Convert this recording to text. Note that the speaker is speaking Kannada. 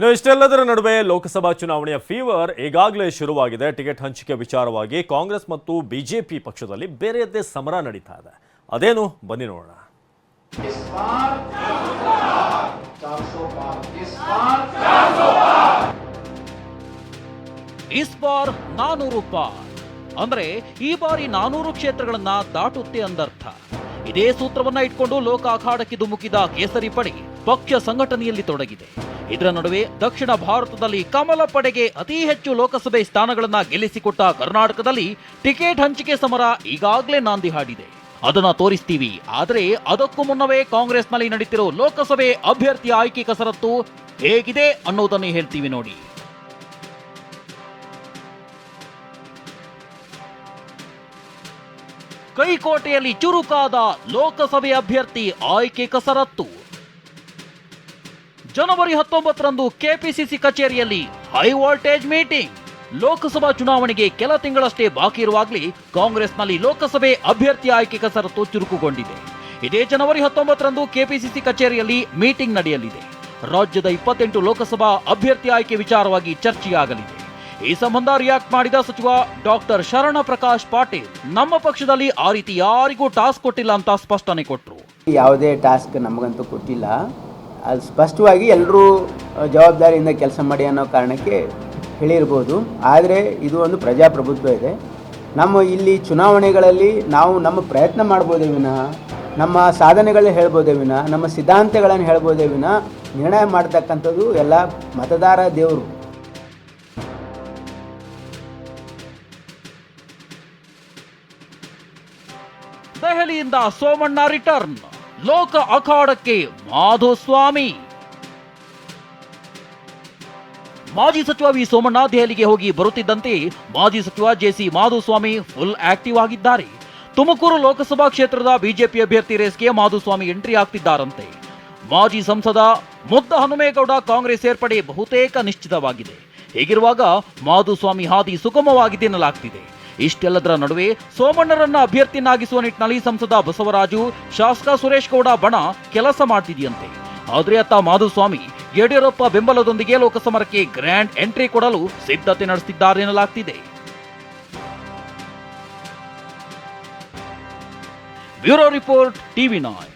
ಇನ್ನು ಇಷ್ಟೆಲ್ಲದರ ನಡುವೆ ಲೋಕಸಭಾ ಚುನಾವಣೆಯ ಫೀವರ್ ಈಗಾಗಲೇ ಶುರುವಾಗಿದೆ. ಟಿಕೆಟ್ ಹಂಚಿಕೆ ವಿಚಾರವಾಗಿ ಕಾಂಗ್ರೆಸ್ ಮತ್ತು ಬಿಜೆಪಿ ಪಕ್ಷದಲ್ಲಿ ಬೇರೆಯದ್ದೇ ಸಮರ ನಡೀತಾ ಇದೆ. ಅದೇನು? ಬನ್ನಿ ನೋಡೋಣ. ಇಸ್ಬಾರ್ ನಾನೂರು ಪಾರ್. ಅಂದ್ರೆ ಈ ಬಾರಿ ನಾನೂರು ಕ್ಷೇತ್ರಗಳನ್ನ ದಾಟುತ್ತೆ ಅಂದರ್ಥ. ಇದೇ ಸೂತ್ರವನ್ನ ಇಟ್ಕೊಂಡು ಲೋಕ ಅಖಾಡಕ್ಕೆ ಧುಮುಕಿದ ಕೇಸರಿ ಪಡೆ. ಪಕ್ಷ ಸಂಘಟನೆಯಲ್ಲಿ ತೊಡಗಿದೆ. ಇದರ ನಡುವೆ ದಕ್ಷಿಣ ಭಾರತದಲ್ಲಿ ಕಮಲ ಪಡೆಗೆ ಅತಿ ಹೆಚ್ಚು ಲೋಕಸಭೆ ಸ್ಥಾನಗಳನ್ನು ಗೆಲ್ಲಿಸಿಕೊಟ್ಟ ಕರ್ನಾಟಕದಲ್ಲಿ ಟಿಕೆಟ್ ಹಂಚಿಕೆ ಸಮರ ಈಗಾಗಲೇ ನಾಂದಿ ಹಾಡಿದೆ. ಅದನ್ನ ತೋರಿಸ್ತೀವಿ. ಆದರೆ ಅದಕ್ಕೂ ಮುನ್ನವೇ ಕಾಂಗ್ರೆಸ್ನಲ್ಲಿ ನಡೀತಿರೋ ಲೋಕಸಭೆ ಅಭ್ಯರ್ಥಿ ಆಯ್ಕೆ ಕಸರತ್ತು ಹೇಗಿದೆ ಅನ್ನೋದನ್ನೇ ಹೇಳ್ತೀವಿ ನೋಡಿ. ಕೈಕೋಟೆಯಲ್ಲಿ ಚುರುಕಾದ ಲೋಕಸಭೆ ಅಭ್ಯರ್ಥಿ ಆಯ್ಕೆ ಕಸರತ್ತು. ಜನವರಿ ಹತ್ತೊಂಬತ್ತರಂದು ಕೆಪಿಸಿಸಿ ಕಚೇರಿಯಲ್ಲಿ ಹೈ ವೋಲ್ಟೇಜ್ ಮೀಟಿಂಗ್ ಲೋಕಸಭಾ ಚುನಾವಣೆಗೆ ಕೆಲ ತಿಂಗಳಷ್ಟೇ ಬಾಕಿ ಇರುವಾಗಲೇ ಕಾಂಗ್ರೆಸ್ನಲ್ಲಿ ಲೋಕಸಭೆ ಅಭ್ಯರ್ಥಿ ಆಯ್ಕೆ ಕಸರತ್ತು ಚುರುಕುಗೊಂಡಿದೆ. ಇದೇ ಜನವರಿ ಹತ್ತೊಂಬತ್ತರಂದು ಕೆಪಿಸಿಸಿ ಕಚೇರಿಯಲ್ಲಿ ಮೀಟಿಂಗ್ ನಡೆಯಲಿದೆ. ರಾಜ್ಯದ ಇಪ್ಪತ್ತೆಂಟು ಲೋಕಸಭಾ ಅಭ್ಯರ್ಥಿ ಆಯ್ಕೆ ವಿಚಾರವಾಗಿ ಚರ್ಚೆಯಾಗಲಿದೆ. ಈ ಸಂಬಂಧ ರಿಯಾಕ್ಟ್ ಮಾಡಿದ ಸಚಿವ ಡಾಕ್ಟರ್ ಶರಣ ಪ್ರಕಾಶ್ ಪಾಟೀಲ್, ನಮ್ಮ ಪಕ್ಷದಲ್ಲಿ ಆ ರೀತಿ ಯಾರಿಗೂ ಟಾಸ್ಕ್ ಕೊಟ್ಟಿಲ್ಲ ಅಂತ ಸ್ಪಷ್ಟನೆ ಕೊಟ್ಟರು ಯಾವುದೇ ಟಾಸ್ಕ್ ನಮಗಂತೂ ಕೊಟ್ಟಿಲ್ಲ. ಅದು ಸ್ಪಷ್ಟವಾಗಿ ಎಲ್ಲರೂ ಜವಾಬ್ದಾರಿಯಿಂದ ಕೆಲಸ ಮಾಡಿ ಅನ್ನೋ ಕಾರಣಕ್ಕೆ ಹೇಳಿರ್ಬೋದು. ಆದರೆ ಇದು ಒಂದು ಪ್ರಜಾಪ್ರಭುತ್ವ ಇದೆ. ನಮ್ಮ ಇಲ್ಲಿ ಚುನಾವಣೆಗಳಲ್ಲಿ ನಾವು ನಮ್ಮ ಪ್ರಯತ್ನ ಮಾಡ್ಬೋದೇ ವಿನಃ, ನಮ್ಮ ಸಾಧನೆಗಳನ್ನ ಹೇಳ್ಬೋದೇ ವಿನಃ, ನಮ್ಮ ಸಿದ್ಧಾಂತಗಳನ್ನು ಹೇಳ್ಬೋದೇ ವಿನಃ ನಿರ್ಣಯ ಮಾಡ್ತಕ್ಕಂಥದ್ದು ಎಲ್ಲ ಮತದಾರ ದೇವರು. ದೆಹಲಿಯಿಂದ ಸೋಮಣ್ಣ ರಿಟರ್ನ್ ಲೋಕ ಅಖಾಡಕ್ಕೆ ಮಾಧುಸ್ವಾಮಿ. ಮಾಜಿ ಸಚಿವ ವಿ ಸೋಮಣ್ಣ ದೆಹಲಿಗೆ ಹೋಗಿ ಬರುತ್ತಿದ್ದಂತೆ ಮಾಜಿ ಸಚಿವ ಜೆಸಿ ಮಾಧುಸ್ವಾಮಿ ಫುಲ್ ಆಕ್ಟಿವ್ ಆಗಿದ್ದಾರೆ. ತುಮಕೂರು ಲೋಕಸಭಾ ಕ್ಷೇತ್ರದ ಬಿಜೆಪಿ ಅಭ್ಯರ್ಥಿ ರೇಸ್ಗೆ ಮಾಧುಸ್ವಾಮಿ ಎಂಟ್ರಿ ಆಗ್ತಿದ್ದಾರಂತೆ. ಮಾಜಿ ಸಂಸದ ಮುದ್ದ ಹನುಮೇಗೌಡ ಕಾಂಗ್ರೆಸ್ ಸೇರ್ಪಡೆ ಬಹುತೇಕ ನಿಶ್ಚಿತವಾಗಿದೆ. ಹೀಗಿರುವಾಗ ಮಾಧುಸ್ವಾಮಿ ಹಾದಿ ಸುಗಮವಾಗಿದೆ ಎನ್ನಲಾಗ್ತಿದೆ ಇಷ್ಟೆಲ್ಲದರ ನಡುವೆ ಸೋಮಣ್ಣರನ್ನ ಅಭ್ಯರ್ಥಿನಾಗಿಸುವ ನಿಟ್ಟಿನಲ್ಲಿ ಸಂಸದ ಬಸವರಾಜು ಶಾಸಕ ಸುರೇಶ್ ಗೌಡ ಬಣ ಕೆಲಸ ಮಾಡ್ತಿದೆಯಂತೆ. ಆದರೆ ಅತ್ತ ಮಾಧುಸ್ವಾಮಿ ಯಡಿಯೂರಪ್ಪ ಬೆಂಬಲದೊಂದಿಗೆ ಲೋಕಸಮರಕ್ಕೆ ಗ್ರ್ಯಾಂಡ್ ಎಂಟ್ರಿ ಕೊಡಲು ಸಿದ್ಧತೆ ನಡೆಸಿದ್ದಾರೆ ಎನ್ನಲಾಗ್ತಿದೆ. Bureau report TV nine